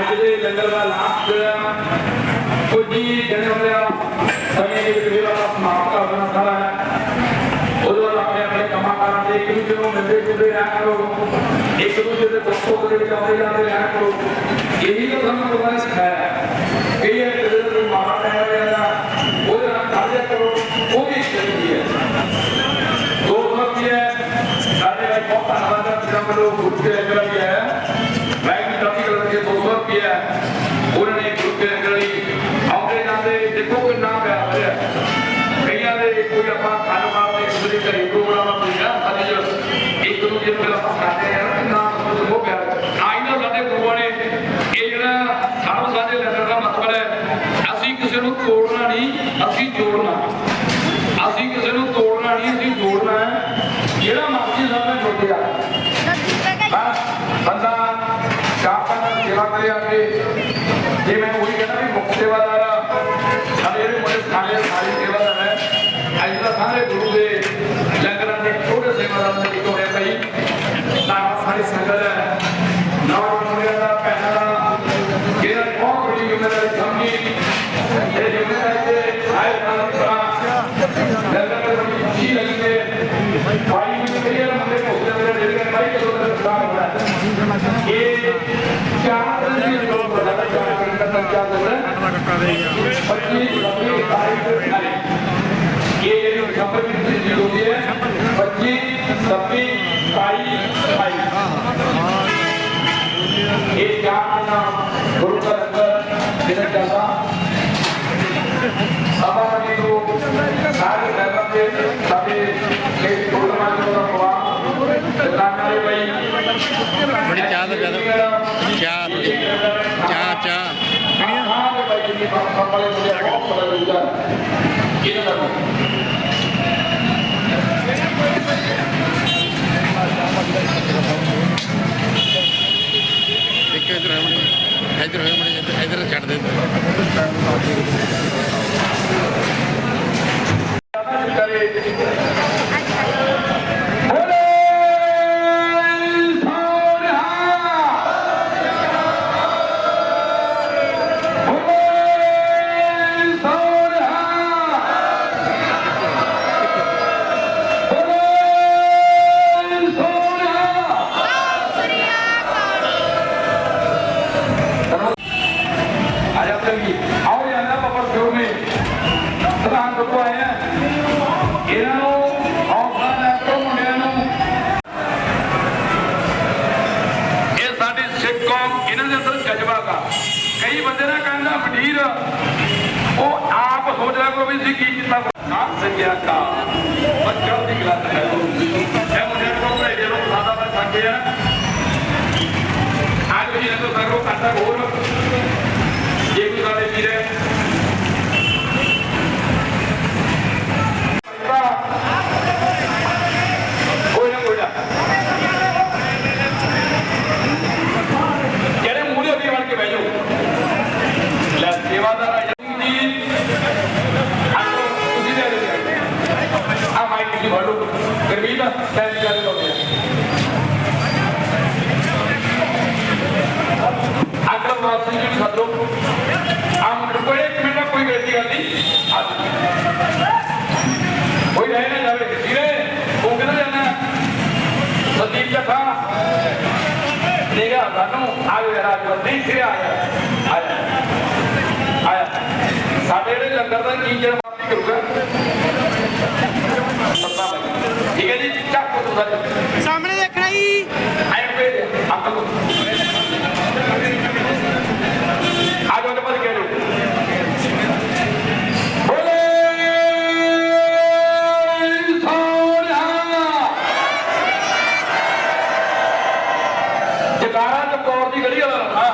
ਅੱਜ ਦੇ ਲੰਗਰ ਦਾ ਲਾਸਟ ਕੁਝ ਹੀ ਦਿਨ ਹੋਇਆ ਸਮੇਂ ਦੇ ਵਿੱਚ ਵੇਲਾ ਦਾ ਸਮਾਪਤ ਕਰਨਾ ਸਾਰਾ ਹੈ। ਉਦੋਂ ਬਾਅਦ ਆਪਣੇ ਆਪਣੇ ਕੰਮਾਂ ਕਾਰਾਂ ਦੇ ਇੱਕ ਦੂਜੇ ਨੂੰ ਮਿਲਦੇ ਜੁਲਦੇ ਰਹਿ ਕਰੋ। ਇੱਕ ਦੂਜੇ ਦੇ ਦੁੱਖ ਸੁੱਖ ਦੇ ਵਿੱਚ ਆਉਂਦੇ ਜਾਂਦੇ ਰਹਿ ਕਰੋ। ਇਹੀ ਤਾਂ ਸਾਨੂੰ ਗੁਰਬਾਣੀ ਨੇ ਸਿਖਾਇਆ ਹੈ। ਕਈ ਇਹ ਕਿਸੇ ਦਾ ਕੋਈ ਮਾੜਾ ਪੈ ਰਿਹਾ ਉਹਦੇ ਨਾਲ ਕਾਹਦੇ ਕਰੋ, ਉਹ ਵੀ ਸਹੀ ਹੈ। ਦੋ ਵਕਤ ਹੈ। ਸਾਡੇ ਲਈ ਬਹੁਤ ਧੰਨਵਾਦ ਹੈ। ਜਿਹੜਾ ਮੈਨੂੰ ਗੁਰੂ ਕੇ ਅੰਦਰ ਵੀ ਹੈ। ਹੋ ਰਿਹਾ ਕਈਆਂ ਦੇ ਕੋਈ ਆਪਾਂ ਕੰਨ ਮਾਰਦੇ ਇੱਕ ਦੂਜੇ ਘਰੇ ਪ੍ਰੋਗਰਾਮ ਨਾ ਸਾਡੇ ਜੋ ਇੱਕ ਦੂਜੇ ਨੂੰ ਆਪਾਂ ਖਾਦੇ ਆ ਕਿੰਨਾ ਉਹ ਪਿਆਰ ਆਈ ਨਾ ਸਾਡੇ ਗੁਰੂਆਂ ਨੇ ਇਹ ਜਿਹੜਾ ਸਰਬ ਸਾਡੇ ਲੰਗਰ ਦਾ ਮਤਲਬ ਹੈ ਅਸੀਂ ਕਿਸੇ ਨੂੰ ਤੋੜਨਾ ਨਹੀਂ ਅਸੀਂ ਜੋੜਨਾ। ਅਸੀਂ ਕਿਸੇ ਨੂੰ ਤੋੜਨਾ ਨਹੀਂ ਅਸੀਂ ਜੋੜਨਾ ਹੈ। ਜਿਹੜਾ ਮਰਜ਼ੀ ਸਾਹਮਣੇ ਜੁੜ ਗਿਆ। ਬਸ ਬੰਦਾ ਚਾਹ ਪਾਣੀ ਸੇਵਾ ਕਰੇ ਆ ਕੇ ਜੇ ਮੈਂ ਉਹੀ ਕਹਿੰਦਾ ਵੀ ਮੁੱਖ ਸੇਵਾਦਾਰ ਆ, ਸਾਡੇ ਜਿਹੜੇ ਮੁੰਡੇ ਸਾਰੇ ਸਾਰੀ ਸੇਵਾਦਾਰ ਹੈ ਅੱਜ ਦਾ ਸਾਰੇ ਗੁਰੂ ਦੇ ਲੰਗਰਾਂ ਦੇ ਛੋਟੇ ਸੇਵਾਦਾਰ ਦੇ ਇੱਕ ਹੋਇਆ ਭਾਈ ਨਾਲ ਸਾਰੀ ਸੰਗਤ ਹੈ ਨਾਲ ਮੁੰਡਿਆਂ ਦਾ ਭੈਣਾਂ ਦਾ ਜਿਹੜਾ ਬਹੁਤ ਬੜੀ ਜ਼ਿੰਮੇਵਾਰੀ ਸਮਝੀ ਇਹ ਜ਼ਿੰਮੇਵਾਰੀ ਤੇ ਆਏ ਨਾਲ ਲੰਗਰ ਦੇ ਬੜੀ ਖੁਸ਼ੀ ਲੱਗੀ ਹੈ ਭਾਈ ਵੀ ਕਈ ਵਾਰ ਮੁੰਡੇ ਭੁੱਖਦੇ ਮੇਰੇ ਦਿਲ ਦੇ ਭਾਈ ਕਦੋਂ ਤੱਕ ਖਾ ਹੋਣਾ ਇਹ ਚਾਰ ਦਿਨ ਦੀ ਲੋਕ ਬੜਾ ਚਾਰ ਦਿਨ ਦਾ ਤਾਂ ਚਾਰ ਦਿਨ ਹੈ ਪੱਚੀ ਲੱਗੀ ਤਾਰੀਖ ਤੇ ਆਈ ਇਹ ਜਿਹੜੀ ਖਬਰ ਦੀ ਚੀਜ਼ ਹੁੰਦੀ ਹੈ 25 26 27 28 ਇਹ ਚਾਰ ਦਿਨ ਗੁਰੂ ਦਾ ਲੰਗਰ ਜਿਹੜਾ ਚੱਲਦਾ ਸਭਾ ਜੀ ਨੂੰ ਸਾਰੇ ਮੈਂਬਰ ਦੇ ਸਾਡੇ ਇਸ ਪ੍ਰੋਗਰਾਮ ਦਾ ਪਵਾ ਦੁਕਾਨਾਂ ਦੇ ਬਈ ਬੜੀ ਚਾਹ ਦਾ ਜ਼ਿਆਦਾ ਚਾਹ ਥੋੜੀ ਚਾਹ ਚਾਹ ਹਾਂ ਦੇ ਬਈ ਜੀ ਬਾਬਾ ਵਾਲੇ ਇਧਰ ਹੋਏ ਮੜੇ ਇਧਰ ਹੋਏ ਮੜੇ ਇੱਧਰ ਇਧਰ ਛੱਡ ਦੇ ਕਈ ਬੰਦੇ ਨਾ ਕਹਿੰਦਾ ਫਕੀਰ ਉਹ ਆਪ ਸੋਚਦਾ ਕੋ ਵੀ ਸੀ ਕੀ ਕੀਤਾ। ਨਾ ਸਕਿਆ ਕਾ ਬੱਚਾ ਦੀ ਗੱਲ ਹੈ। ਆ ਮਾਈਕ ਤੁਸੀਂ ਫੜੋ ਗਰਮੀਤ ਸੈਂਡ ਕਰ ਲਓ ਅਕਰਮ ਵਾਸੀ ਜੀ ਨੂੰ ਸੱਦੋ ਕੋਈ ਇੱਕ ਮਿੰਟ ਕੋਈ ਬੇਟੀ ਗੱਲ ਨਹੀਂ ਆ ਕੋਈ ਰਹਿ ਨਾ ਜਾਵੇ। ਵੀਰੇ ਉਹ ਕਿੱਧਰ ਜਾਣਾ ਸੰਦੀਪ ਜੱਖਾ ਦੇਗਾ ਸਾਨੂੰ ਆਇਓ ਯਾਰ ਅੱਜ ਨਹੀਂ ਆਇਆ ਆਇਆ ਸਾਡੇ ਜਿਹੜੇ ਲੰਗਰ ਦਾ ਕੀ ਜਨ ਕਰੂਗਾ। ਠੀਕ ਹੈ ਜੀ ਚੱਕ ਤੂੰ? ਸਾਰੇ ਸਾਹਮਣੇ ਦੇਖਣਾ ਜੀ। ਆਏ ਪੇ ਅੱਕ ਤੂੰ ਆ ਜਾਓ ਤੇ ਬਸ ਕਹਿ ਲਓ ਜਗਾਰਾ ਚਕੌਰ ਦੀ ਗਲੀ ਵਾਲਾ। ਹਾਂ